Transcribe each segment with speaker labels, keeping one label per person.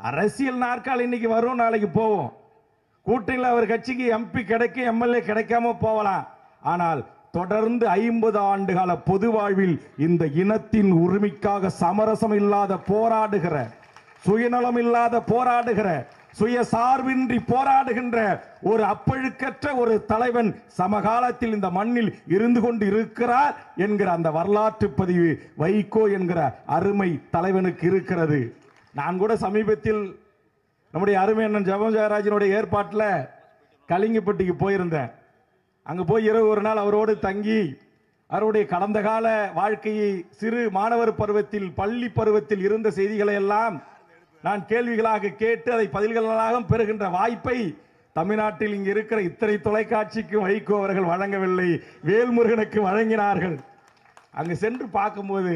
Speaker 1: அரசியல் நாற்கால் இன்னைக்கு வரும் நாளைக்கு போவோம். கூட்டணியில் அவர் கட்சிக்கு எம்பி கிடைக்கும் எம்எல்ஏ கிடைக்காம போகலாம். ஆனால் தொடர்ந்து ஐம்பது ஆண்டுகால பொது வாழ்வில் இந்த இனத்தின் உரிமைக்காக சமரசம் இல்லாத போராடுகிற சுயநலம் இல்லாத போராடுகிற சுயசார்பின்றி போராடுகின்ற ஒரு அப்பழுக்கற்ற ஒரு தலைவன் சமகாலத்தில் இந்த மண்ணில் இருந்து கொண்டு இருக்கிறார் என்கிற அந்த வரலாற்று பதிவு வைகோ என்கிற அருமை தலைவனுக்கு இருக்கிறது. நான் கூட சமீபத்தில் நம்முடைய அருமை அண்ணன் ஜெபம் ஜெயராஜனுடைய ஏற்பாட்டில் கலிங்கப்பட்டிக்கு போயிருந்தேன். அங்கே போய் இரவு ஒரு நாள் அவரோடு தங்கி அவருடைய கடந்த கால வாழ்க்கையை சிறு மாணவர் பருவத்தில் பள்ளி பருவத்தில் இருந்த செய்திகளை எல்லாம் நான் கேள்விகளாக கேட்டு அதை பதில்களாக பெறுகின்ற வாய்ப்பை தமிழ்நாட்டில் இங்கு இருக்கிற இத்தனை தொலைக்காட்சிக்கு வைகோ அவர்கள் வழங்கவில்லை வேல்முருகனுக்கு வழங்கினார்கள். அங்கு சென்று பார்க்கும்போது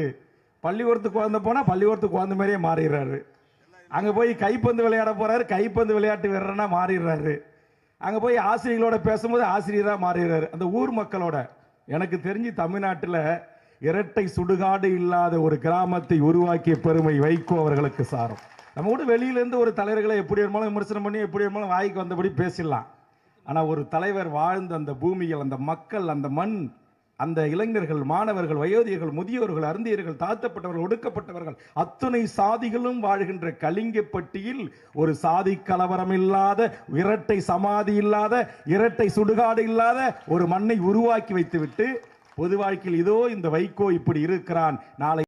Speaker 1: பள்ளிக்கூடத்துக்கு குழந்தை போனால் பள்ளிக்கூடத்துக்கு குழந்தை மாதிரியே மாறிடுறாரு. அங்கே போய் கைப்பந்து விளையாட போகிறாரு கைப்பந்து விளையாட்டு வீரரனா மாறிடுறாரு. அங்கே போய் ஆசிரியர்களோட பேசும்போது ஆசிரியராக மாறிடுறாரு. அந்த ஊர் மக்களோட எனக்கு தெரிஞ்சு தமிழ்நாட்டில் இரட்டை சுடுகாடு இல்லாத ஒரு கிராமத்தை உருவாக்கிய பெருமை வைகோ அவர்களுக்கு சாரும். நம்ம கூட வெளியிலேருந்து ஒரு தலைவர்களை எப்படி வேணுமாலும் விமர்சனம் பண்ணி எப்படி வேணுமாலும் வாய்க்கு வந்தபடி பேசிடலாம். ஆனால் ஒரு தலைவர் வாழ்ந்த அந்த பூமியில் அந்த மக்கள் அந்த மண் அந்த இளைஞர்கள் மாணவர்கள் வயோதிகர்கள் முதியோர்கள் அருந்தியர்கள் தாழ்த்தப்பட்டவர்கள் ஒடுக்கப்பட்டவர்கள் அத்துணை சாதிகளும் வாழ்கின்ற கலிங்கப்பட்டியில் ஒரு சாதி கலவரம் இல்லாத இரட்டை சமாதி இல்லாத இரட்டை சுடுகாடு இல்லாத ஒரு மண்ணை உருவாக்கி வைத்துவிட்டு பொது வாழ்க்கையில் இதோ இந்த வைகோ இப்படி இருக்கிறான். நாளை